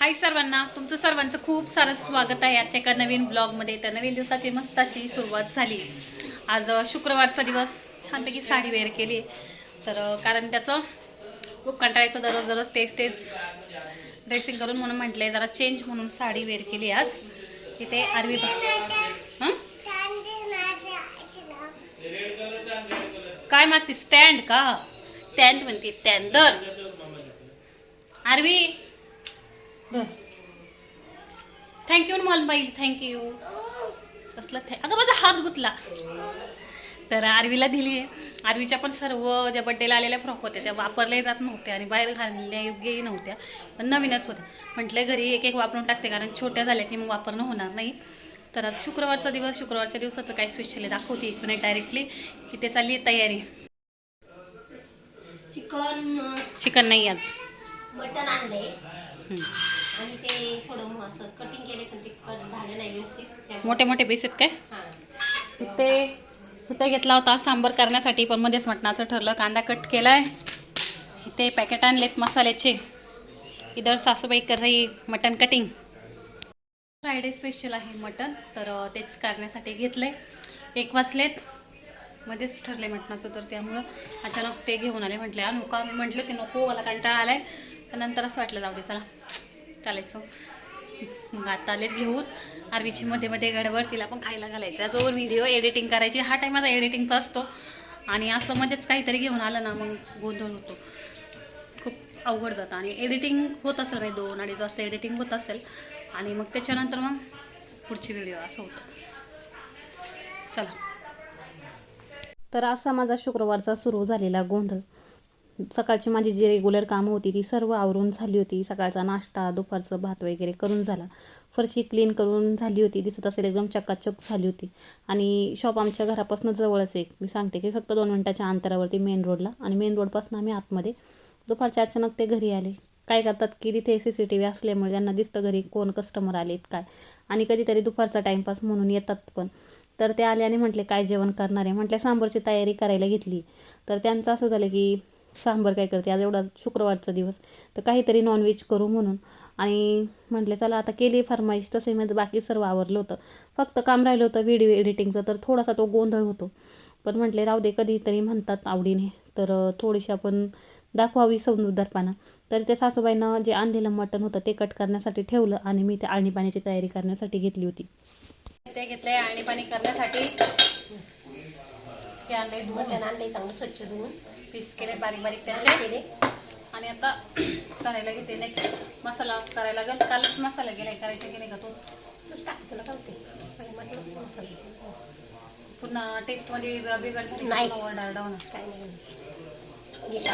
हाय सर्वांना तुमचं सर्वांचं खूप सारं स्वागत आहे आजच्या एका नवीन ब्लॉगमध्ये तर नवीन दिवसाची मस्त अशी सुरुवात झाली. आज शुक्रवारचा दिवस. छानपैकी साडी वेअर केली. तर कारण त्याचं खूप कंटाळा येतो दररोज दररोज तेच तेच ड्रेसिंग करून म्हणून म्हटले जरा चेंज म्हणून साडी वेअर केली आज. तिथे आरवी काय मागते स्टँड का? स्टँड म्हणते स्टँड दर आरवी थँक्यू मलबाई थँक्यू कसलं थँक अगं माझा हात गुतला. तर आरवीला दिली आहे. आरवीच्या पण सर्व ज्या बड्डेला आलेल्या फ्रॉक होत्या त्या वापरल्या जात नव्हत्या आणि बाहेर घालण्या योग्यही नव्हत्या. पण नवीनच होत्या. म्हटलं घरी एक एक वापरून टाकते कारण छोट्या झाल्या की मग वापरणं होणार नाही. तर आज शुक्रवारचा दिवस शुक्रवारच्या दिवसाचं काय स्पेशल आहे दाखवते इकडे डायरेक्टली इथे चालली आहे तयारी. चिकन चिकन नाही आज. मटन आणले. आणि ते थोडं असं कटिंग केले पण ते कट झालं नाही व्यवस्थित. मोठे मोठे पीस आहेत काय. इथे इथे घेतला होता सांबर करण्यासाठी पण मध्येच मटणाचं ठरलं कांदा कट केलाय. इथे पॅकेट आणलेत मसाल्याचे. इधर सासूबाई कर रही मटन कटिंग फ्रायडे स्पेशल आहे मटन तर तेच करण्यासाठी घेतलंय. एक वाचलेत मध्येच ठरले मटणाचं तर त्यामुळं अचानक ते घेऊन आले. म्हटले आणू का? मी म्हटलं की नको मला कंटाळा आलाय. नंतर असं वाटलं जाऊ दे चला. चालायचं. मग आता आलेत घेऊन. आरवीची मध्ये मध्ये गडबड तिला पण खायला घालायचा जो व्हिडिओ एडिटिंग करायची. हा टाईम माझा एडिटिंगचा असतो. आणि असं मध्येच काहीतरी घेऊन आलं ना मग गोंधळ होतो. खूप अवघड जातं. आणि एडिटिंग होत असेल नाही दोन अडीच वाजता एडिटिंग होत असेल. आणि मग त्याच्यानंतर मग पुढची व्हिडिओ असं होतं. चला. तर असा माझा शुक्रवारचा सुरू झालेला गोंधळ. सकाळची माझी जी रेग्युलर कामं होती ती सर्व आवरून झाली होती. सकाळचा नाश्ता दुपारचं भात वगैरे करून झाला. फरशी क्लीन करून झाली होती दिसत असेल एकदम चकाचक झाली होती. आणि शॉप आमच्या घरापासून जवळच आहे. मी सांगते की फक्त दोन मिनटाच्या अंतरावरती मेन रोडला आणि मेन रोडपासून आम्ही आतमध्ये. दुपारच्या अचानक ते घरी आले. काय करतात की तिथे सी सी टी व्ही असल्यामुळे त्यांना दिसतं घरी कोण कस्टमर आलेत काय. आणि कधीतरी दुपारचा टाईमपास म्हणून येतात पण. तर ते आले आणि म्हटले काय जेवण करणार आहे? म्हटलं सांबरची तयारी करायला घेतली. तर त्यांचं असं झालं की सांबर काय करते? आज एवढा शुक्रवारचा दिवस. तर काहीतरी नॉनव्हेज करू म्हणून. आणि म्हटले चला आता केली फरमाईश. तसे माझं बाकी सर्व आवरलं होतं. फक्त काम राहिलं होतं व्हिडिओ एडिटिंगचं तर थोडासा तो गोंधळ होतो. पण म्हटले राहू दे कधीतरी म्हणतात आवडीने. तर थोडीशी आपण दाखवावी समजूतदारपणा तर ते सासूबाईंना जे आणलेलं मटण होतं ते कट करण्यासाठी ठेवलं आणि मी ते आळणी पाण्याची तयारी करण्यासाठी घेतली होती. ते घेतले आळणी पाणी करण्यासाठी. ते आणले मटन आणले चांगलं स्वच्छ धुवून. पीस केले बारीक बारीक त्याचे आणि आता करायला घेते नेक्स्ट मसाला करायला लागेल. कालच मसाला गेलाय करायचे की नाही का तो? तूच टाक तुला मसाला. पुन्हा टेस्टमध्ये बिघड नाही. डाळडा होणार? काय नाही.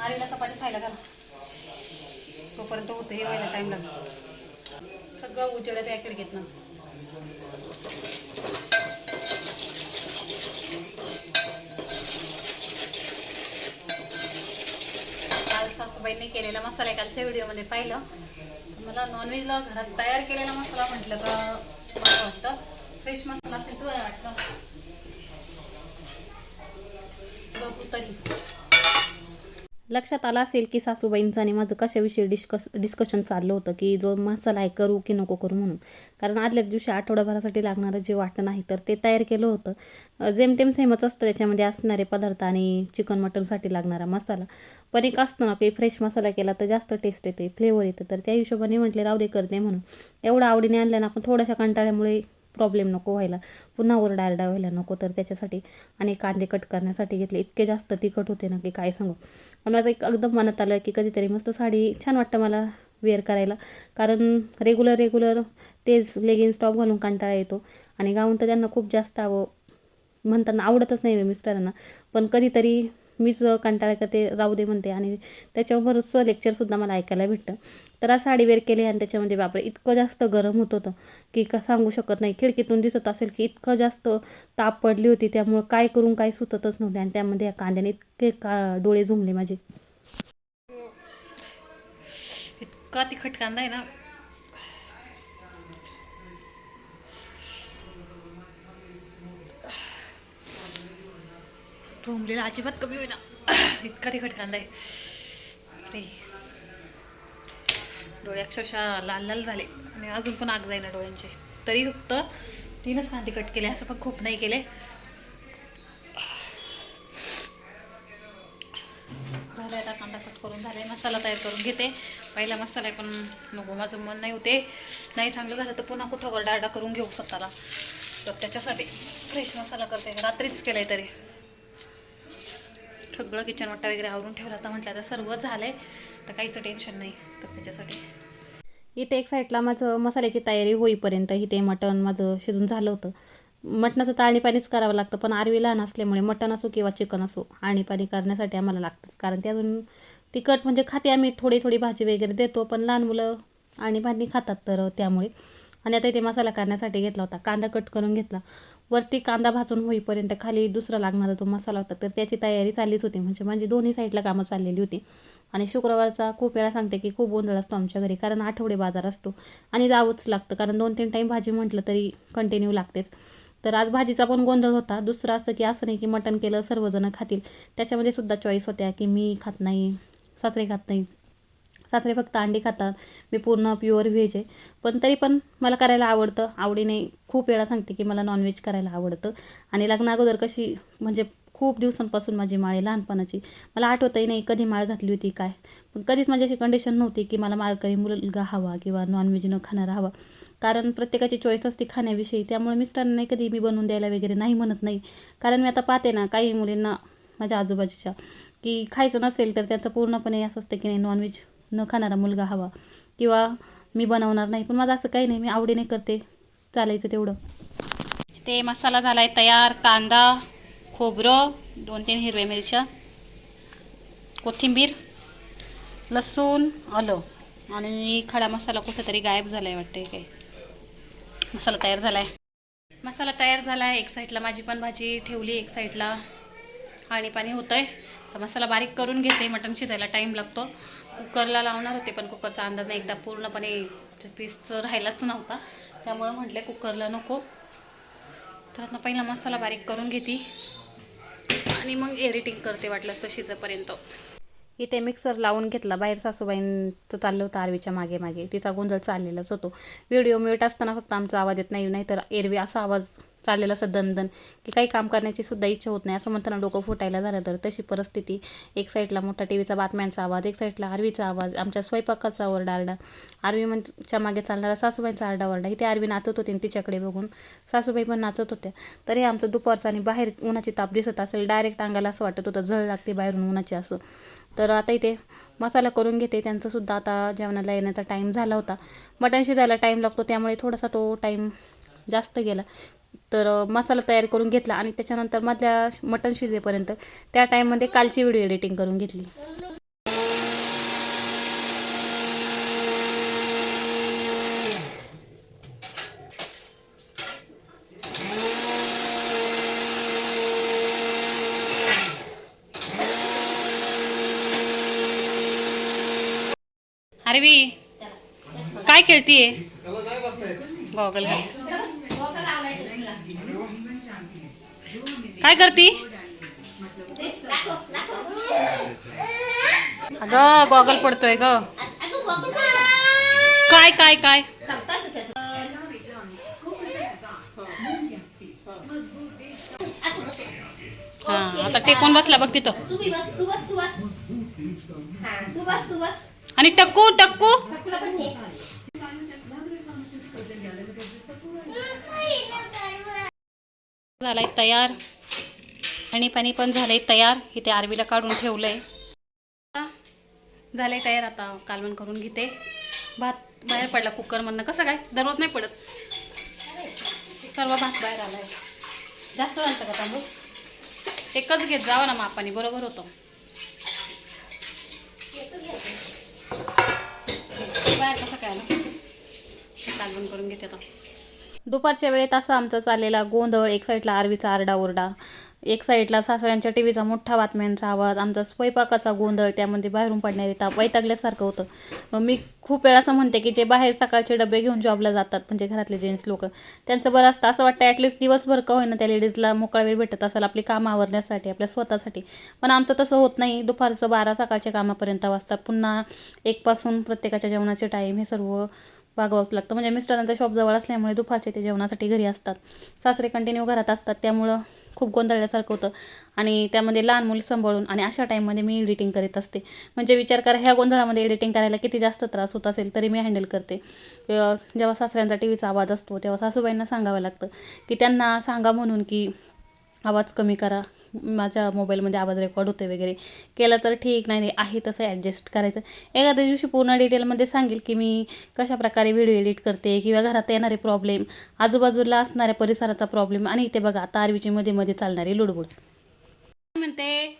आरीला चपाती खायला घाला. तोपर्यंत होते हे व्हायला टाइम लागतो. सगळं उजेडात याकडे घेत ना काल मी केलेला मसाला कालच्या व्हिडिओमध्ये पाहिलं. मला नॉनव्हेजला घरात तयार केलेला मसाला म्हटलं तर मला वाटतं. फ्रेश मसाला असेल तुम्हाला वाटतं बघू तरी लक्षात आलं असेल की सासूबाईंचं आणि माझं कशाविषयी डिस्कस डिस्कशन चाललं होतं की जो मसाला आहे करू की नको करू म्हणून. कारण आदल्या दिवशी आठवड्याभरासाठी लागणारं जे वाटण आहे तर ते तयार केलं होतं. जेमतेम सेमच असतं त्याच्यामध्ये असणारे पदार्थ आणि चिकन मटनसाठी लागणारा मसाला. पण एक असतो ना काही फ्रेश मसाला केला तर जास्त टेस्ट येते फ्लेवर येतं. तर त्या हिशोबाने म्हटले राहू दे करते म्हणून. एवढं आवडीने आणल्यानं आपण थोड्याशा कंटाळ्यामुळे प्रॉब्लेम नको व्हायला. पुन्हा ओरडारडा व्हायला नको तर त्याच्यासाठी आणि कांदे कट करण्यासाठी घेतले. इतके जास्त तिखट होते ना की काय सांगू. पण माझं एक एकदम मनात आलं की कधीतरी मस्त साडी छान वाटतं मला वेअर करायला. कारण रेग्युलर रेग्युलर तेच लेगिन्स टॉप घालून कंटाळा येतो. आणि गाऊन तर त्यांना खूप जास्त आवं म्हणताना आवडतच नाही मिस्टरांना. पण कधीतरी मीच कंटाळा करते राहू दे म्हणते. आणि त्याच्यावर बरंचसं लेक्चरसुद्धा मला ऐकायला भेटतं. तर आज साडी वेअर केली आणि त्याच्यामध्ये बापरे इतकं जास्त गरम होत होतं की का सांगू शकत नाही. खिडकीतून दिसत असेल की इतकं जास्त ताप पडली होती त्यामुळं काय करून काय सुचतच नव्हते. आणि त्यामध्ये या कांद्याने इतके का डोळे झुमले माझे. इतका तिखट कांदा आहे ना. झुमलेला अजिबात कमी होईना. इतका तिखट कांदा आहे. बापरे डोळे अक्षरशः लाल लाल झाले. आणि अजून पण आग जाईना डोळ्यांचे. तरी फक्त तीनच कांदे कट केले असं पण खूप नाही केले. झाले आता कांदा कट करून झाले मसाला तयार करून घेते. पहिला मसाला आहे पण नको माझं मन नाही होते. नाही चांगलं झालं तर पुन्हा कुठं वर डाळडा करून घेऊ स्वतःला. तर त्याच्यासाठी फ्रेश मसाला करते. रात्रीच केलाय तरी. सगळं किचन वाटा वगैरे आवरून ठेवलं. आता म्हटलं आता सर्व झालंय. तर काहीच टेन्शन नाही. तर त्याच्यासाठी. इथे एक साईडला माझं मसाल्याची तयारी होईपर्यंत इथे मटण माझं शिजून झालं होतं. मटणाचं तर पाणीच करावं लागतं पण आरवी लहान असल्यामुळे मटण असो किंवा चिकन असो पाणी करण्यासाठी आम्हाला लागतंच. कारण ते अजून तिखट म्हणजे खाते आम्ही थोडी थोडी भाजी वगैरे देतो पण लहान मुलं आणि पाणी खातात तर त्यामुळे. आणि आता इथे मसाला करण्यासाठी घेतला होता कांदा कट करून घेतला. वरती कांदा भाजून होईपर्यंत खाली दुसरा लागणारा तो मसाला होता तर त्याची तयारी चाललीच होती. म्हणजे म्हणजे दोन्ही साईडला कामं चाललेली होती. आणि शुक्रवारचा खूप वेळा सांगते की खूप गोंधळ असतो आमच्या घरी कारण आठवडे बाजार असतो आणि जावंच लागतं कारण दोन तीन टाईम भाजी म्हटलं तरी कंटिन्यू लागतेच. तर आज भाजीचा पण गोंधळ होता. दुसरं असं की असं नाही की मटण केलं सर्वजणं खातील. त्याच्यामध्ये सुद्धा चॉईस होत्या की मी खात नाही सासरे खात नाही सासरे फक्त अंडी खातात. मी पूर्ण प्युअर व्हेज आहे. पण तरी पण मला करायला आवडतं. आवडीने खूप वेळा सांगते की मला नॉनव्हेज करायला आवडतं. आणि लग्ना अगोदर कशी म्हणजे खूप दिवसांपासून माझी माळ आहे लहानपणाची. मला आठवतही नाही कधी माळ घातली होती काय. पण कधीच माझी अशी कंडिशन नव्हती की मला माळकरी मुलगा हवा किंवा नॉनव्हेज न खाणारा हवा. कारण प्रत्येकाची चॉईस असते खाण्याविषयी. त्यामुळे मिस्टरांना नाही कधी मी बनवून द्यायला वगैरे नाही म्हणत नाही. कारण मी आता पाहते ना काही मुलींना माझ्या आजूबाजूच्या की खायचं नसेल तर त्यांचं पूर्णपणे असं असतं की नाही नॉनव्हेज न खाणारा मुलगा हवा. किंवा मी बनवणार नाही पण माझं असं काही नाही मी आवडीने करते. चालायचं तेवढं. ते मसाला झालाय तयार कांदा खोबरं दोन तीन हिरव्या मिरच्या कोथिंबीर लसूण आलं. आणि खडा मसाला कुठेतरी गायब झालाय वाटते काय. मसाला तयार झालाय. मसाला तयार झालाय. एक साईडला माझी पण भाजी ठेवली एक साईडला आणि पाणी होतंय. तर मसाला बारीक करून घेते मटण शिजायला टाईम लागतो. कुकरला लावणार होते पण कुकरचा अंदाज नाही. एकदा पूर्णपणे पीसचं राहिलाच नव्हता. त्यामुळं म्हटले कुकरला नको. तर आता पहिला मसाला बारीक करून घेते. आणि मग एडिटिंग करते वाटलं तर शिजेपर्यंत इथे मिक्सर लावून घेतला. बाहेर सासूबाईंचं चाललं होतं आरवीच्या मागे मागे. तिचा गोंधळ चाललेलाच होतो. व्हिडिओ मिळत असताना फक्त आमचा आवाज येत नाही नाहीतर एरवी असा आवाज चाललेलं असं दणदण की काही काम करण्याची सुद्धा इच्छा होत नाही. असं म्हणताना डोकं फुटायला झालं तर तशी परिस्थिती. एक साईडला मोठा टी व्हीचा बातम्यांचा आवाज एक साईडला आरवीचा आवाज आमच्या स्वयंपाकाचा ओरडाआरडा आरवी म्हणच्या मागे चालणारा सासूबाईंचा आरडाओरडा इथे आरवी नाचत होती आणि तिच्याकडे बघून. सासूबाई पण नाचत होत्या. तरी आमचं दुपारचं आणि बाहेर उन्हाची ताप दिसत असेल डायरेक्ट अंगाला असं वाटत होतं झळ लागते बाहेरून उन्हाची असं. तर आता इथे मसाला करून घेते. त्यांचंसुद्धा आता जेवणाला येण्याचा टाईम झाला होता. मटण शिजायला टाईम लागतो त्यामुळे थोडासा तो टाईम जास्त गेला. तर मसाला तयार करून घेतला आणि त्याच्यानंतर मधल्या मटण शिजेपर्यंत त्या टाईममध्ये कालची व्हिडिओ एडिटिंग करून घेतली. अरवी काय खेळतीये? गॉगल घाल. काय करती? अगं गॉगल पडतोय ग. काय काय काय? हा आता टेकून बसला बघ तिथं. आणि टक्कू टक्कू. झाला आहे झालाय तयार. आणि पाणी पण झालंय तयार. इथे आरवीला काढून ठेवलंय. झालंय तयार. आता कालवण करून घेते. भात बाहेर पडला कुकरमधनं. कसं काय? दररोज नाही पडत. सर्व भात बाहेर आलाय. जास्त झालं का तांदूळ? एकच घेत जावं ना मापाने. बरोबर होतं. बाहेर कसं काय आलं? कालवण करून घेते आता. दुपारच्या वेळेत असं आमचा चाललेला गोंधळ एक साईडला आरवीचा आरडाओरडा एक साईडला सासऱ्यांच्या टी व्हीचा मोठा बातम्यांचा आवाज आमचा स्वयंपाकाचा गोंधळ त्यामध्ये बाहेरून पडण्यात ताप वैतागल्यासारखं होतं. मग मी खूप वेळा असं म्हणते की जे बाहेर सकाळचे डबे घेऊन जॉबला जातात म्हणजे घरातले जेंट्स लोक त्यांचं बरं असतं. असं वाटतं ॲटलिस्ट दिवसभर का होईना त्या लेडीजला मोकळा वेळ भेटत असेल आपली कामं आवरण्यासाठी आपल्या स्वतःसाठी. पण आमचं तसं होत नाही. दुपारचं बारा सकाळच्या कामापर्यंत वाजता पुन्हा एकपासून प्रत्येकाच्या जेवणाचे टाईम हे सर्व भागवावंच लागतं. म्हणजे मिस्टरांचा शॉप जवळ असल्यामुळे दुपारचे ते जेवणासाठी घरी असतात. सासरे कंटिन्यू घरात असतात. त्यामुळं खूप गोंधळल्यासारखं होतं. आणि त्यामध्ये लहान मुलं सांभाळून आणि अशा टाईममध्ये मी एडिटिंग करीत असते. म्हणजे विचार करा ह्या गोंधळामध्ये एडिटिंग करायला किती जास्त त्रास होत असेल तरी मी हँडल करते. जेव्हा सासऱ्यांचा टी व्हीचा आवाज असतो तेव्हा सासूबाईंना सांगावं लागतं की त्यांना सांगा म्हणून की आवाज कमी करा. माझ्या मोबाईलमध्ये आवाज रेकॉर्ड होते वगैरे. केलं तर ठीक नाही नाही आहे तसं ॲडजस्ट करायचं. एखाद्या दिवशी पूर्ण डिटेलमध्ये सांगेल की मी कशा प्रकारे व्हिडिओ एडिट करते किंवा घरात येणारे प्रॉब्लेम आजूबाजूला असणाऱ्या परिसराचा प्रॉब्लेम आणि इथे बघा आता आरवीची मध्ये मध्ये चालणारी लुडबुड. म्हणते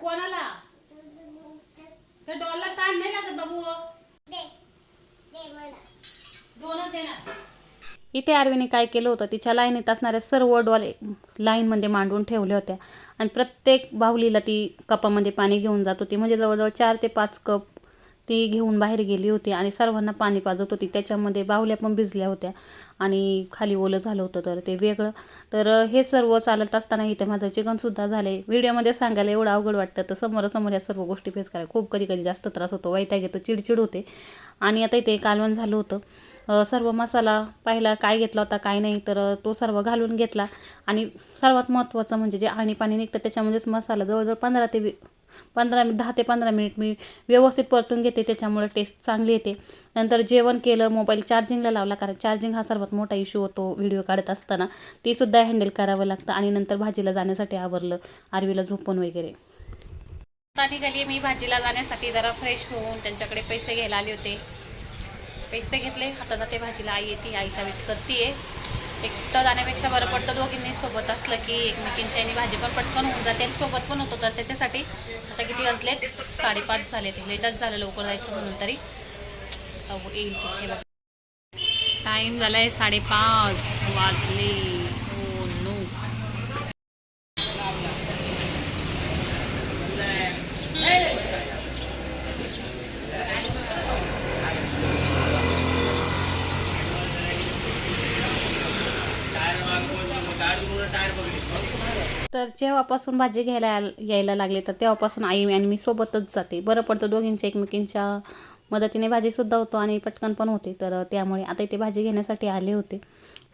कोणाला? तर डॉलर ताण नाही लागत बाबू. दोनच देणार. इथे आर्वीने काय केलं होतं तिच्या लाईनीत असणाऱ्या सर्व डॉल लाईनमध्ये मांडून ठेवल्या होत्या. आणि प्रत्येक बाहुलीला ती कपामध्ये पाणी घेऊन जात होती. म्हणजे जवळजवळ चार ते पाच कप ती घेऊन बाहेर गेली होती आणि सर्वांना पाणी पाजत होती. त्याच्यामध्ये बाहुल्या पण भिजल्या होत्या आणि खाली ओलं झालं होतं तर ते वेगळं. तर हे सर्व चालत असताना इथे माझं चिकनसुद्धा झाले. व्हिडिओमध्ये सांगायला एवढं अवघड वाटतं तर समोरासमोर या सर्व गोष्टी फेस करायला खूप कधी कधी जास्त त्रास होतो. वैताग येतो चिडचिड होते. आणि आता इथे कालवण झालं होतं. सर्व मसाला पाहिला काय घेतला होता काय नाही तर तो सर्व घालून घेतला. आणि सर्वात महत्त्वाचं म्हणजे जे आणि पाणी निघतं त्याच्यामध्येच मसाला जवळजवळ पंधरा ते वी पंधरा दहा ते पंधरा मिनिट मी व्यवस्थित परतून घेते त्याच्यामुळे टेस्ट चांगली येते. नंतर जेवण केलं मोबाईल चार्जिंगला लावला कारण चार्जिंग हा सर्वात मोठा इश्यू होतो व्हिडिओ काढत असताना. ते सुद्धा हँडल करावं लागतं आणि नंतर भाजीला जाण्यासाठी आवरलं आरवीला झोपून वगैरे. आता निघाली मी भाजीला जाण्यासाठी जरा फ्रेश होऊन त्यांच्याकडे पैसे घ्यायला आले होते. पैसे घेतले आता जाते भाजीला आई येते आईचा वेट करते एकटं जाण्यापेक्षा बरं पडतं दोघींनी सोबत. असलं की एकमेकींची आणि भाजी पण पटकन होऊन जाते आणि सोबत पण होतो. तर त्याच्यासाठी आता किती वाजले? साडेपाच झाले ते. लेटच झालं लवकर जायचं म्हणून तरी. येईल ते. हे टाईम झालाय साडेपाच वाजले हो नो तर जेव्हापासून भाजी घ्यायला यायला लागले तर तेव्हापासून आई आणि मी सोबतच जाते. बरं पडतं दोघींच्या एकमेकींच्या मदतीने भाजीसुद्धा होतो आणि पटकन पण होते. तर त्यामुळे आता इथे भाजी घेण्यासाठी आले होते.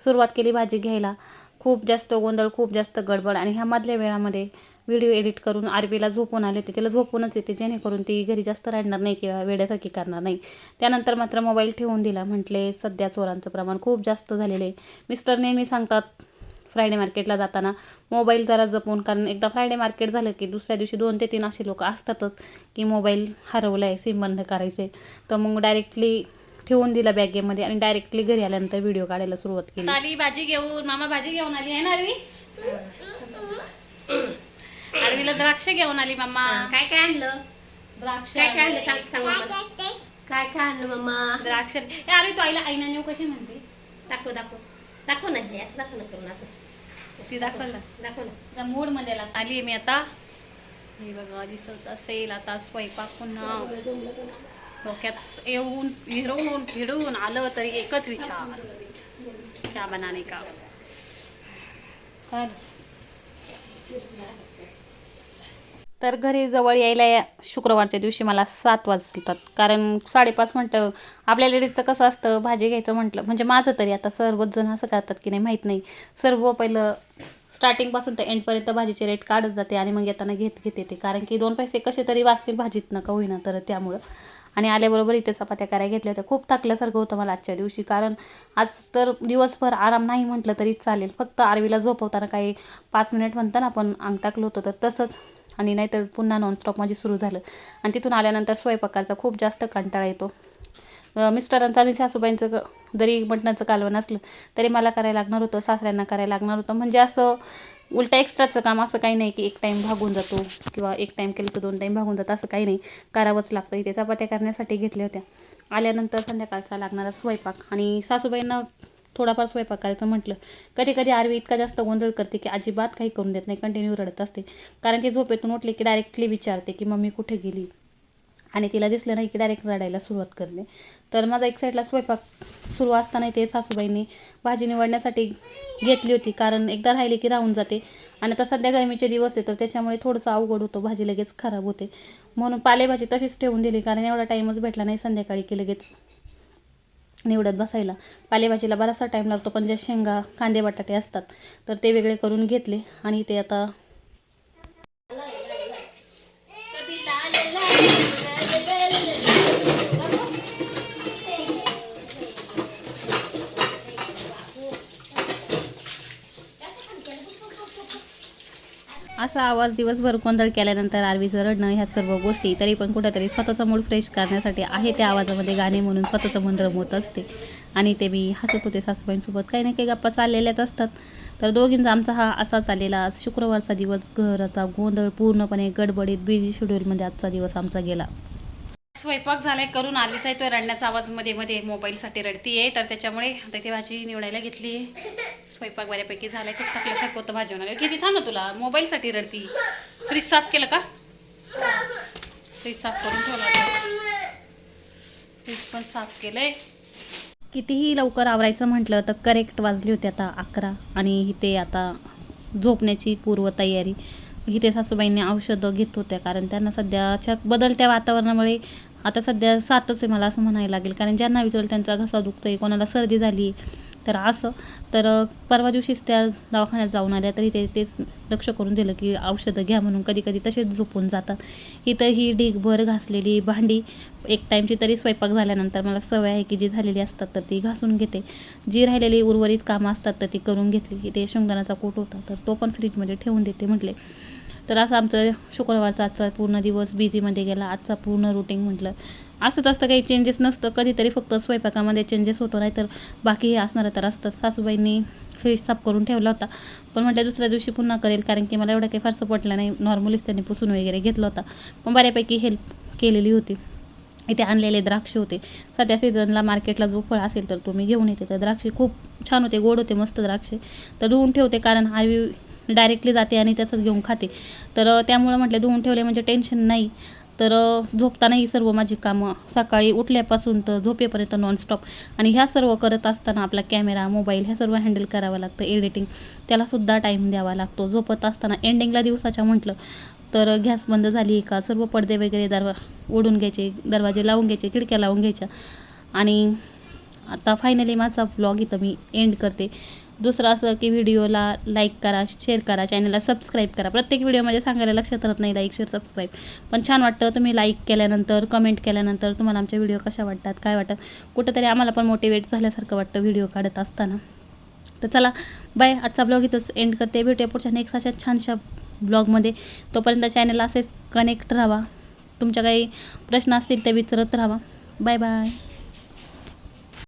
सुरुवात केली भाजी घ्यायला. खूप जास्त गोंधळ खूप जास्त गडबड आणि ह्या मधल्या वेळामध्ये व्हिडिओ एडिट करून आरबीला झोपून आले होते. तिला झोपूनच येते. जेणेकरून ती घरी जास्त राहणार नाही किंवा वेड्यासारखी करणार नाही. त्यानंतर मात्र मोबाईल ठेवून दिला. म्हटले सध्या चोरांचं प्रमाण खूप जास्त झालेलं आहे. मिस्टर नेहमी सांगतात फ्रायडे मार्केटला जाताना मोबाईल जरा जपून कारण एकदा फ्रायडे मार्केट झालं की दुसऱ्या दिवशी दोन ते तीन असे लोक असतातच की मोबाईल हरवला आहे सिम बंद करायचे. तर मग डायरेक्टली ठेवून दिला बॅगेमध्ये आणि डायरेक्टली घरी आल्यानंतर व्हिडिओ काढायला सुरुवात केली. आली भाजी घेऊन मामा भाजी घेऊन आली आहे ना आरवी आरवीला द्राक्ष घेऊन आली मामा. काय काय आणलं? द्राक्ष काय काय आणलं? सांग सांग काय काय आणलं मम्मा द्राक्ष आरवी तू आईला आईना नेऊ कशी म्हणते? दाखव दाखव. दाखव ना हे असं दाखव ना करून असं. ती दाखव ना आता मूडमध्ये आली मी आता. हे बघा दिसत असेल आता स्वयंपाक पुन्हा. डोक्यात येऊन फिरवून फिरवून आलं तरी एकच विचार. चहा बनाने का? तर घरी जवळ यायला या शुक्रवारच्या दिवशी मला सात वाजतात. कारण साडेपाच म्हटलं आपल्या लेडीजचं कसं असतं भाजी घ्यायचं म्हटलं म्हणजे माझं तरी आता सर्वच जण असं करतात की नाही माहीत नाही. सर्व पहिलं स्टार्टिंगपासून तर एंडपर्यंत भाजीचे रेट काढत जाते आणि मग येताना घेत घेत येते. कारण की दोन पैसे कसे तरी वाचतील भाजीत नका होईना तर त्यामुळं. आणि आल्याबरोबर इथे चपात्या करायला घेतल्या होत्या. खूप थकल्यासारखं होतं मला आजच्या दिवशी. कारण आज तर दिवसभर आराम नाही म्हटलं तरी चालेल. फक्त आरवीला झोपवताना काही पाच मिनिट म्हणताना आपण अंग टाकलं होतं तर तसंच आणि नाहीतर पुन्हा नॉनस्टॉप माझी सुरू झालं. आणि तिथून आल्यानंतर स्वयंपाकाचा खूप जास्त कंटाळा येतो. मिस्टरांचं आणि सासूबाईंचं जरी मटणाचं कालवण असलं तरी मला करायला लागणार होतं सासऱ्यांना करायला लागणार होतं. म्हणजे असं उलटा एक्स्ट्राचं काम असं काही नाही की एक टाईम भागून जातो किंवा एक टाईम केलं तर दोन टाईम भागून जातं असं काही नाही. करावंच लागतं. इथे चपात्या करण्यासाठी घेतल्या होत्या. आल्यानंतर संध्याकाळचा लागणारा स्वयंपाक आणि सासूबाईंना थोडाफार स्वयंपाक करायचं म्हटलं. कधी कधी आरवी इतका जास्त गोंधळ करते की अजिबात काही करून देत नाही कंटिन्यू रडत असते. कारण ती झोपेतून उठली की डायरेक्टली विचारते की मम्मी कुठे गेली? आणि तिला दिसलं नाही की डायरेक्ट रडायला सुरुवात करते. तर माझा एक साईडला स्वयंपाक सुरू असताना ते सासूबाईंनी भाजी निवडण्यासाठी घेतली होती. कारण एकदा राहिली की राहून जाते. आणि आता सध्या गरमीचे दिवस आहे तर त्याच्यामुळे थोडंसं अवघड होतं. भाजी लगेच खराब होते. म्हणून पालेभाजी तशीच ठेवून दिली. कारण एवढा टाईमच भेटला नाही संध्याकाळी की लगेच निवडत बसायला. पालेभाजीला बराचसा टाईम लागतो पण ज्या शेंगा कांदे बटाटे असतात तर ते वेगळे करून घेतले आणि ते आता असा आवाज दिवसभर गोंधळ केल्यानंतर आरवीचं रडणं ह्या सर्व गोष्टी तरी पण कुठेतरी स्वतःचा मूड फ्रेश करण्यासाठी आहे त्या आवाजामध्ये गाणे म्हणून स्वतःचं मन रमवत असते. आणि ते मी हसत होते सासूबाईंसोबत. काही ना काही गप्पा चाललेल्याच असतात. तर दोघींचा आमचा हा असा चाललेला शुक्रवारचा दिवस घराचा गोंधळ पूर्णपणे गडबडीत बिझी शेड्यूलमध्ये आजचा दिवस आमचा गेला. स्वयंपाक झालाय करून आलीचा येतोय रडण्याचा आवाजमध्ये मध्ये मोबाईलसाठी रडतीये. तर त्याच्यामुळे आता इथे भाजी निवडायला घेतली स्वयंपाक बऱ्यापैकी झालाय खूप टाकल्यासारखं होतं भाजी होणार किती थांब ना तुला मोबाईलसाठी रडती. फ्रीज साफ केलं का? फ्रीज साफ करून ठेवला फ्रीज पण साफ केलंय. कितीही लवकर आवरायचं म्हटलं तर करेक्ट वाजली होती आता अकरा आणि इथे आता झोपण्याची पूर्वतयारी. इथे सासूबाईंनी औषधं घेत होत्या कारण त्यांना सध्याच्या बदलत्या वातावरणामुळे आता सध्या सातच आहे मला असं म्हणायला लागेल. कारण ज्यांना विचारलं त्यांचा घसा दुखतोय कोणाला सर्दी झाली तर असं. तर परवा दिवशीच त्या दवाखान्यात जाऊन आल्या तरी ते तेच लक्ष करून दिलं की औषधं घ्या म्हणून कधी कधी तसेच झोपून जातात. इथं ही ढीगभर घासलेली भांडी एक टाईमची तरी स्वयंपाक झाल्यानंतर मला सवय आहे की जी झालेली असतात तर ती घासून घेते. जी राहिलेली उर्वरित कामं असतात तर ती करून घेतली की ते शेंगदाण्याचा कोट होता तर तो पण फ्रीजमध्ये ठेवून देते म्हटले. तर असं आमचं शुक्रवारचा आजचा पूर्ण दिवस बिझीमध्ये गेला. आजचा पूर्ण रुटीन म्हटलं. असंच असतं काही चेंजेस नसतं. कधीतरी फक्त स्वयंपाकामध्ये चेंजेस होतो नाही तर बाकी हे असणारं तर असतं सासूबाईंनी फ्रीज साफ करून ठेवला होता. पण म्हटलं दुसऱ्या दिवशी पुन्हा करेल कारण की मला एवढं काही फारसं पटलं नाही. नॉर्मलीच त्यांनी पुसून वगैरे घेतला होता. पण बऱ्यापैकी हेल्प केलेली होती. इथे आणलेले द्राक्ष होते. सध्या सीझनला मार्केटला जो फळ असेल तर तो मी घेऊन येते. तर द्राक्षे खूप छान होते गोड होते मस्त द्राक्षे. तर धुवून ठेवते कारण आवी डायरेक्टली जाते आणि तसंच घेऊन खाते. तर त्यामुळं म्हटलं धुवून ठेवले म्हणजे टेन्शन नाही. तर झोपतानाही झोपताना ही सर्व माझी कामं सकाळी उठल्यापासून तर झोपेपर्यंत नॉनस्टॉप आणि ह्या सर्व करत असताना आपला कॅमेरा मोबाईल ह्या सर्व हँडल करावं लागतं एडिटिंग. त्यालासुद्धा टाईम द्यावा लागतो. झोपत असताना एंडिंगला दिवसाच्या म्हटलं तर गॅस बंद झाली का? सर्व पडदे वगैरे दरवा ओढून घ्यायचे दरवाजे लावून घ्यायचे खिडक्या लावून घ्यायच्या. आणि आता फायनली माझा ब्लॉग इथं मी एंड करते. दुसरं असं की व्हिडिओला लाईक करा शेअर करा चॅनलला सबस्क्राईब करा. प्रत्येक व्हिडिओमध्ये सांगायला लक्षात राहत नाही लाईक शेअर सबस्क्राईब पण छान वाटतं तुम्ही लाईक केल्यानंतर कमेंट केल्यानंतर तुम्हाला आमच्या व्हिडिओ कशा वाटतात काय वाटतात कुठंतरी आम्हाला पण मोटिवेट झाल्यासारखं वाटतं व्हिडिओ काढत असताना. तर चला बाय आजचा ब्लॉग इथंच एंड करते. भेटूया पुढच्या नेक्स्ट अशा छानशा ब्लॉगमध्ये तोपर्यंत चॅनलला असेच कनेक्ट राहा. तुमच्या काही प्रश्न असतील ते विचारत राहा. Bye bye